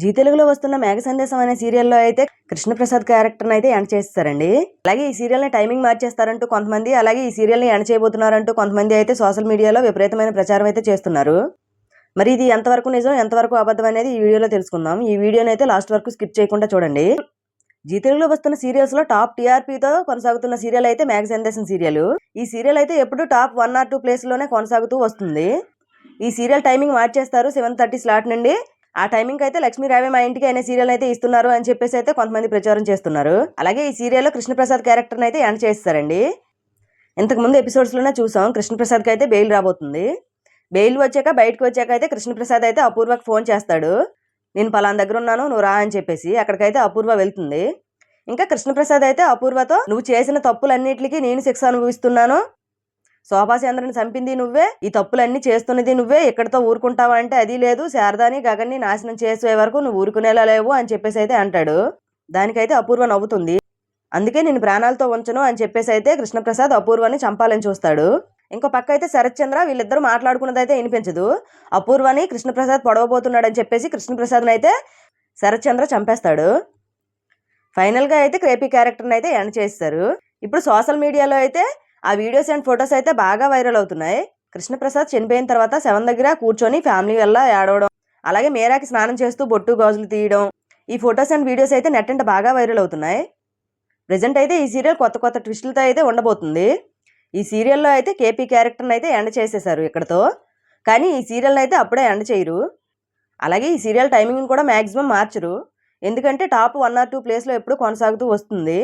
G తెలుగులో వస్తున్న మేఘ సందేశం అనే సీరియల్లో అయితే కృష్ణప్రసాద్ క్యారెక్టర్ని అయితే ఎండ్ చేస్తారండి. అలాగే ఈ సీరియల్ని టైమింగ్ మార్చేస్తారంటూ కొంతమంది అలాగే ఈ సీరియల్ని ఎండ్ చేయబోతున్నారంటూ కొంతమంది అయితే సోషల్ మీడియాలో విపరీతమైన ప్రచారం అయితే చేస్తున్నారు. మరి ఇది ఎంతవరకు నిజం ఎంతవరకు అబద్ధం అనేది ఈ వీడియోలో తెలుసుకుందాం. ఈ వీడియోని అయితే లాస్ట్ వరకు స్కిప్ చేయకుండా చూడండి. జీ తెలుగులో వస్తున్న సీరియల్స్లో టాప్ టీఆర్పీతో కొనసాగుతున్న సీరియల్ అయితే మ్యాగ్ సందేశం సీరియల్. ఈ సీరియల్ అయితే ఎప్పుడు టాప్ వన్ ఆర్ టూ ప్లేస్లోనే కొనసాగుతూ వస్తుంది. ఈ సీరియల్ టైమింగ్ మార్చేస్తారు సెవెన్ థర్టీ స్లాట్ నుండి. ఆ టైమింగ్ అయితే లక్ష్మీ రావే మా ఇంటికి అనే సీరియల్ అయితే ఇస్తున్నారు అని చెప్పేసి అయితే కొంతమంది ప్రచారం చేస్తున్నారు. అలాగే ఈ సీరియల్లో కృష్ణప్రసాద్ క్యారెక్టర్ని అయితే ఎండ్ చేస్తారండి. ఇంతకుముందు ఎపిసోడ్స్లోనే ఎపిసోడ్స్లోనే చూసాం. కృష్ణప్రసాద్కి అయితే బెయిల్ రాబోతుంది. బెయిల్ వచ్చాక బయటకు వచ్చాక అయితే కృష్ణప్రసాద్ అయితే అపూర్వకి ఫోన్ చేస్తాడు. నేను పలానా దగ్గర ఉన్నాను నువ్వు రా అని చెప్పేసి అక్కడికైతే అపూర్వ వెళ్తుంది. ఇంకా కృష్ణప్రసాద్ అయితే అపూర్వతో నువ్వు చేసిన తప్పులన్నిటికీ నేను శిక్ష అనుభవిస్తున్నాను. శోభాచంద్రని చంపింది నువ్వే ఈ తప్పులన్నీ చేస్తున్నది నువ్వే ఎక్కడితో ఊరుకుంటావా అంటే అది లేదు శారదాని గగన్ని నాశనం చేసే వరకు నువ్వు ఊరుకునేలా లేవు అని చెప్పేసి అయితే అంటాడు. దానికైతే అపూర్వ నవ్వుతుంది. అందుకే నేను ప్రాణాలతో ఉంచను అని చెప్పేసి అయితే కృష్ణప్రసాద్ అపూర్వని చంపాలని చూస్తాడు. ఇంకో పక్క అయితే శరత్చంద్ర వీళ్ళిద్దరూ మాట్లాడుకున్నది అయితే వినిపించదు. అపూర్వని కృష్ణప్రసాద్ పొడవబోతున్నాడని చెప్పేసి కృష్ణప్రసాద్ని అయితే శరత్చంద్ర చంపేస్తాడు. ఫైనల్గా అయితే క్రేపీ క్యారెక్టర్ని అయితే ఎండ్ చేస్తారు. ఇప్పుడు సోషల్ మీడియాలో అయితే ఆ వీడియోస్ అండ్ ఫొటోస్ అయితే బాగా వైరల్ అవుతున్నాయి. కృష్ణప్రసాద్ చనిపోయిన తర్వాత సెవెన్ దగ్గర కూర్చొని ఫ్యామిలీ వల్ల ఏడవడం అలాగే మేరాకి స్నానం చేస్తూ బొట్టు గాజులు తీయడం ఈ ఫొటోస్ అండ్ వీడియోస్ అయితే నెట్ అంటే బాగా వైరల్ అవుతున్నాయి. ప్రజెంట్ అయితే ఈ సీరియల్ కొత్త కొత్త ట్విస్టులతో అయితే ఉండబోతుంది. ఈ సీరియల్లో అయితే కేపీ క్యారెక్టర్ని అయితే ఎండ్ చేసేశారు ఇక్కడతో కానీ ఈ సీరియల్ని అయితే అప్పుడే ఎండ్ చేయరు. అలాగే ఈ సీరియల్ టైమింగ్ కూడా మ్యాక్సిమం మార్చరు. ఎందుకంటే టాప్ వన్ ఆర్ టూ ప్లేస్లో ఎప్పుడు కొనసాగుతూ వస్తుంది.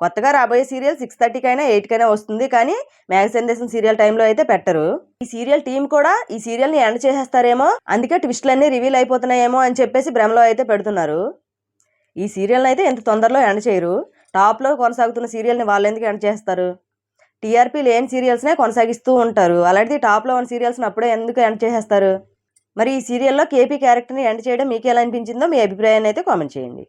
కొత్తగా రాబోయే సీరియల్ సిక్స్ థర్టీకైనా ఎయిట్కైనా వస్తుంది. కానీ మ్యాగ సందేశం సీరియల్ టైంలో అయితే పెట్టరు. ఈ సీరియల్ టీం కూడా ఈ సీరియల్ని ఎండ్ చేసేస్తారేమో అందుకే ట్విస్టులన్నీ రివీల్ అయిపోతున్నాయేమో అని చెప్పేసి భ్రమలో అయితే పెడుతున్నారు. ఈ సీరియల్ని అయితే ఎంత తొందరలో ఎండ్ చేయరు. టాప్లో కొనసాగుతున్న సీరియల్ని వాళ్ళు ఎందుకు ఎండ్ చేస్తారు? టీఆర్పీ లేని సీరియల్స్నే కొనసాగిస్తూ ఉంటారు. అలాంటిది టాప్లో ఉన్న సీరియల్స్ని అప్పుడే ఎందుకు ఎండ్ చేసేస్తారు? మరి ఈ సీరియల్లో కేపీ క్యారెక్టర్ని ఎండ్ చేయడం మీకు ఎలా అనిపించిందో మీ అభిప్రాయాన్ని అయితే కామెంట్ చేయండి.